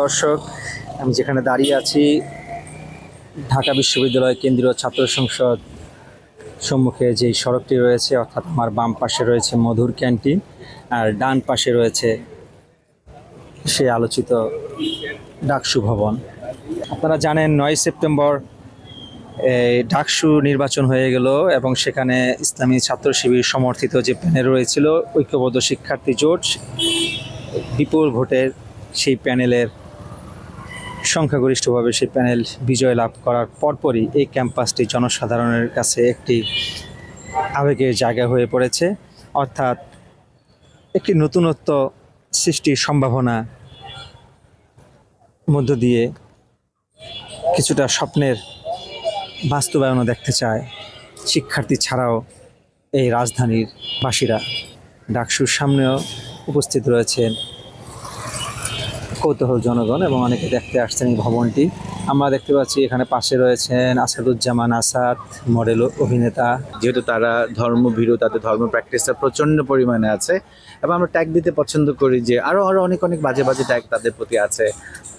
দর্শক, আমি যেখানে দাঁড়িয়ে আছি, ঢাকা বিশ্ববিদ্যালয় কেন্দ্রীয় ছাত্র সংসদ সম্মুখে যেই সড়কটি রয়েছে, অর্থাৎ আমার বাম পাশে রয়েছে মধুর ক্যান্টিন, আর ডান পাশে রয়েছে সে আলোচিত ডাকসু ভবন। আপনারা জানেন, নয় সেপ্টেম্বর ডাকসু নির্বাচন হয়ে গেল এবং সেখানে ইসলামী ছাত্র শিবির সমর্থিত যে প্যানেল রয়েছিল, ঐক্যবদ্ধ শিক্ষার্থী জোট, বিপুল ভোটের সেই প্যানেলের সংখ্যাগরিষ্ঠভাবে সেই প্যানেল বিজয় লাভ করার পরপরই এই ক্যাম্পাসটি জনসাধারণের কাছে একটি আবেগের জায়গা হয়ে পড়েছে। অর্থাৎ একটি নতুনত্ব সৃষ্টির সম্ভাবনা মধ্য দিয়ে কিছুটা স্বপ্নের বাস্তবায়নও দেখতে চায় শিক্ষার্থী ছাড়াও এই রাজধানীর বাসীরা। ডাকসুর সামনেও উপস্থিত রয়েছেন কৌতূহল জনগণ এবং অনেকে দেখতে আসছেন এই ভবনটি। আমরা দেখতে পাচ্ছি এখানে পাশে রয়েছেন আসাদুজ্জামান আসাদ, মডেল অভিনেতা। যেহেতু তারা ধর্মভীরু, তাদের ধর্ম প্র্যাকটিসটা প্রচণ্ড পরিমাণে আছে। এবং আমরা ট্যাগ দিতে পছন্দ করি যে আরও আরও অনেক অনেক বাজে বাজে ট্যাগ তাদের প্রতি আছে।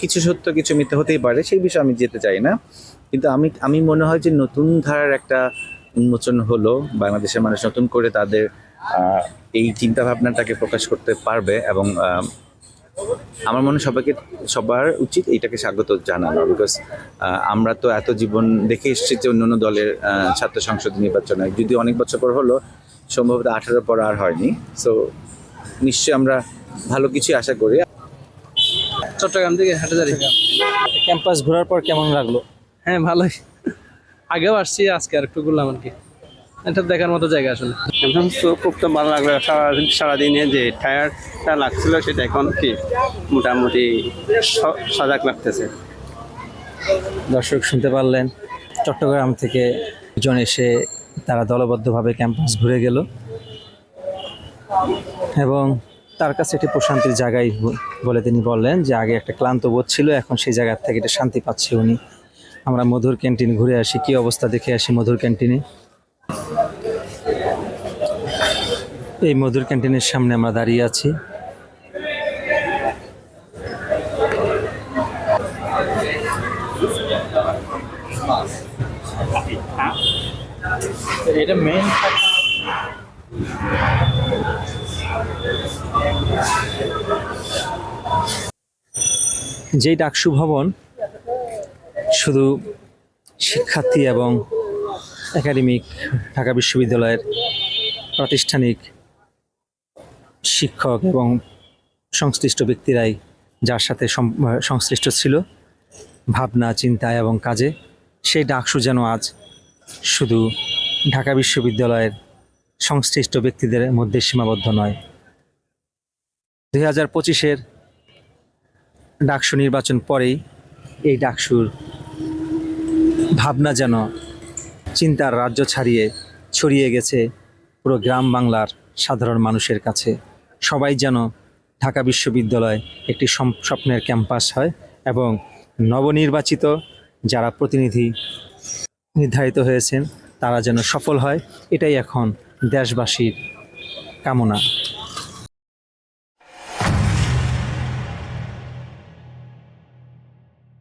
কিছু সত্য, কিছু মিথ্যে হতেই পারে, সেই বিষয়ে আমি যেতে চাই না। কিন্তু আমি আমি মনে হয় যে নতুন ধারার একটা উন্মোচন হলো, বাংলাদেশের মানুষ নতুন করে তাদের এই চিন্তা ভাবনাটাকে প্রকাশ করতে পারবে এবং আমার মনে সবাইকে সবার উচিত এইটাকে স্বাগত জানানো বিকজ আমরা তো এত জীবন দেখে এসেছি যে অন্য অন্য দলের আহ, ছাত্র সংসদ নির্বাচনে। যদি অনেক বছর পর হলো সম্ভবত আঠারো পর আর হয়নি। সো নিশ্চয়ই আমরা ভালো কিছু আশা করি। চট্টগ্রাম থেকে হাটাজারি ক্যাম্পাস ঘোরার পর কেমন লাগল? হ্যাঁ ভালোই। আগেও আসছি আজকে আর একটু ঘুরলাম আর কি। এটা দেখার মতো জায়গা আসলে। এখন তো খুব তো ভালো লাগল। সারাদিন সারাদিনে যে টায়ারটা লাগছিল সেটা এখন কি মোটামুটি স- সজাগ লাগতেছে। দর্শক শুনতে পারলেন চট্টগ্রাম থেকে জন এসে তারা দলবদ্ধভাবে ক্যাম্পাস ঘুরে গেল এবং তার কাছে একটি প্রশান্তির জায়গায় বলে তিনি বললেন যে আগে একটা ক্লান্ত বোধ ছিল এখন সেই জায়গার থেকে এটা শান্তি পাচ্ছে উনি। আমরা মধুর ক্যান্টিন ঘুরে আসি কি অবস্থা দেখে আসি মধুর ক্যান্টিনে এই মধুর ক্যান্টিনের সামনে আমরা দাঁড়িয়ে আছি। এটা মেইন যেই ডাকসু ভবন শুধু শিক্ষার্থী এবং একাডেমিক, ঢাকা বিশ্ববিদ্যালয়ের প্রাতিষ্ঠানিক শিক্ষক এবং সংশ্লিষ্ট ব্যক্তিরাই যার সাথে সংশ্লিষ্ট ছিল, ভাবনা, চিন্তা এবং কাজে, সেই ডাকসু যেন আজ শুধু ঢাকা বিশ্ববিদ্যালয়ের সংশ্লিষ্ট ব্যক্তিদের মধ্যে সীমাবদ্ধ নয়। দুই হাজার পঁচিশের ডাকসু নির্বাচন পরেই এই ডাকসুর ভাবনা যেন চিন্তার রাজ্য ছাড়িয়ে ছড়িয়ে গেছে পুরো গ্রাম বাংলার সাধারণ মানুষের কাছে। সবাই যেন ঢাকা বিশ্ববিদ্যালয় একটি স্বপ্নের ক্যাম্পাস হয় এবং নবনির্বাচিত যারা প্রতিনিধি নির্ধারিত হয়েছেন, তারা যেন সফল হয়, এটাই এখন দেশবাসীর কামনা।